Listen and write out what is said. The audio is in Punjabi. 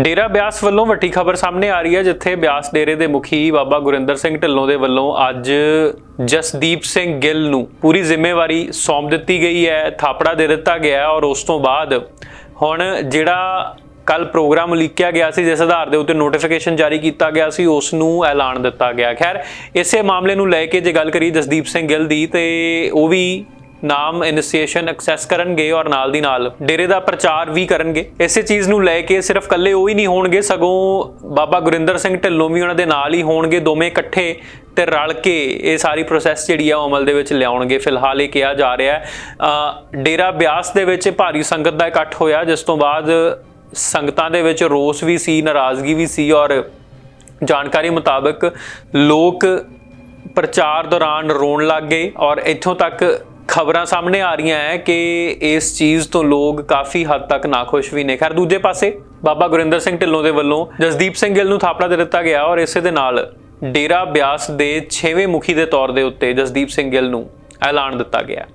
ਡੇਰਾ ਬਿਆਸ ਵੱਲੋਂ ਵੱਡੀ ਖਬਰ ਸਾਹਮਣੇ ਆ ਰਹੀ ਹੈ, ਜਿੱਥੇ ਬਿਆਸ ਡੇਰੇ ਦੇ ਮੁਖੀ ਬਾਬਾ ਗੁਰਿੰਦਰ ਸਿੰਘ ਢਿੱਲੋਂ ਦੇ ਵੱਲੋਂ ਅੱਜ ਜਸਦੀਪ ਸਿੰਘ ਗਿੱਲ ਨੂੰ ਪੂਰੀ ਜ਼ਿੰਮੇਵਾਰੀ ਸੌਂਪ ਦਿੱਤੀ ਗਈ ਹੈ, ਥਾਪੜਾ ਦੇ ਦਿੱਤਾ ਗਿਆ ਹੈ ਔਰ ਉਸ ਤੋਂ ਬਾਅਦ ਹੁਣ ਜਿਹੜਾ ਕੱਲ ਪ੍ਰੋਗਰਾਮ ਉਲੀਕਿਆ ਗਿਆ ਸੀ, ਜਿਸ ਆਧਾਰ ਦੇ ਉੱਤੇ ਨੋਟੀਫਿਕੇਸ਼ਨ ਜਾਰੀ ਕੀਤਾ ਗਿਆ ਸੀ, ਉਸ ਨੂੰ ਐਲਾਨ ਦਿੱਤਾ ਗਿਆ। ਖੈਰ, ਇਸੇ ਮਾਮਲੇ ਨੂੰ ਲੈ ਕੇ ਜੇ ਗੱਲ ਕਰੀ ਜਸਦੀਪ ਸਿੰਘ ਗਿੱਲ ਦੀ, ਤੇ ਉਹ ਵੀ ਨਾਮ ਇਨੀਸ਼ੀਏਸ਼ਨ ਐਕਸੈਸ ਕਰਨਗੇ ਔਰ ਨਾਲ ਦੀ ਨਾਲ ਡੇਰੇ ਦਾ ਪ੍ਰਚਾਰ ਵੀ ਕਰਨਗੇ। ਇਸੇ ਚੀਜ਼ ਨੂੰ ਲੈ ਕੇ ਸਿਰਫ ਕੱਲੇ ਉਹ ਹੀ ਨਹੀਂ ਹੋਣਗੇ, ਸਗੋਂ ਬਾਬਾ ਗੁਰਿੰਦਰ ਸਿੰਘ ਢਿੱਲੋਂ ਵੀ ਉਹਨਾਂ ਦੇ ਨਾਲ ਹੀ ਹੋਣਗੇ, ਦੋਵੇਂ ਇਕੱਠੇ ਤੇ ਰਲ ਕੇ ਇਹ ਸਾਰੀ ਪ੍ਰੋਸੈਸ ਜਿਹੜੀ ਆ ਉਹ ਅਮਲ ਦੇ ਵਿੱਚ ਲਿਆਉਣਗੇ। ਫਿਲਹਾਲ ਇਹ ਕਿਹਾ ਜਾ ਰਿਹਾ ਹੈ। ਡੇਰਾ ਬਿਆਸ ਦੇ ਵਿੱਚ ਭਾਰੀ ਸੰਗਤ ਦਾ ਇਕੱਠ ਹੋਇਆ, ਜਿਸ ਤੋਂ ਬਾਅਦ ਸੰਗਤਾਂ ਦੇ ਵਿੱਚ ਰੋਸ ਵੀ ਸੀ, ਨਾਰਾਜ਼ਗੀ ਵੀ ਸੀ ਔਰ ਜਾਣਕਾਰੀ ਮੁਤਾਬਕ ਲੋਕ ਪ੍ਰਚਾਰ ਦੌਰਾਨ ਰੋਣ ਲੱਗ ਗਏ ਔਰ ਇੱਥੋਂ ਤੱਕ ਖਬਰਾਂ ਸਾਹਮਣੇ ਆ ਰਹੀਆਂ ਹੈ ਕਿ ਇਸ ਚੀਜ਼ ਤੋਂ ਲੋਕ ਕਾਫੀ ਹੱਦ ਤੱਕ ਨਾਖੁਸ਼ ਵੀ ਨੇ। ਖੈਰ, ਦੂਜੇ ਪਾਸੇ ਬਾਬਾ ਗੁਰਿੰਦਰ ਸਿੰਘ ਢਿੱਲੋਂ ਦੇ ਵੱਲੋਂ ਜਸਦੀਪ ਸਿੰਘ ਗਿੱਲ ਨੂੰ ਥਾਪੜਾ ਦੇ ਦਿੱਤਾ ਗਿਆ ਔਰ ਇਸੇ ਦੇ ਨਾਲ ਡੇਰਾ ਬਿਆਸ ਦੇ 6ਵੇਂ ਮੁਖੀ ਦੇ ਤੌਰ ਦੇ ਉੱਤੇ ਜਸਦੀਪ ਸਿੰਘ ਗਿੱਲ ਨੂੰ ਐਲਾਨ ਦਿੱਤਾ ਗਿਆ।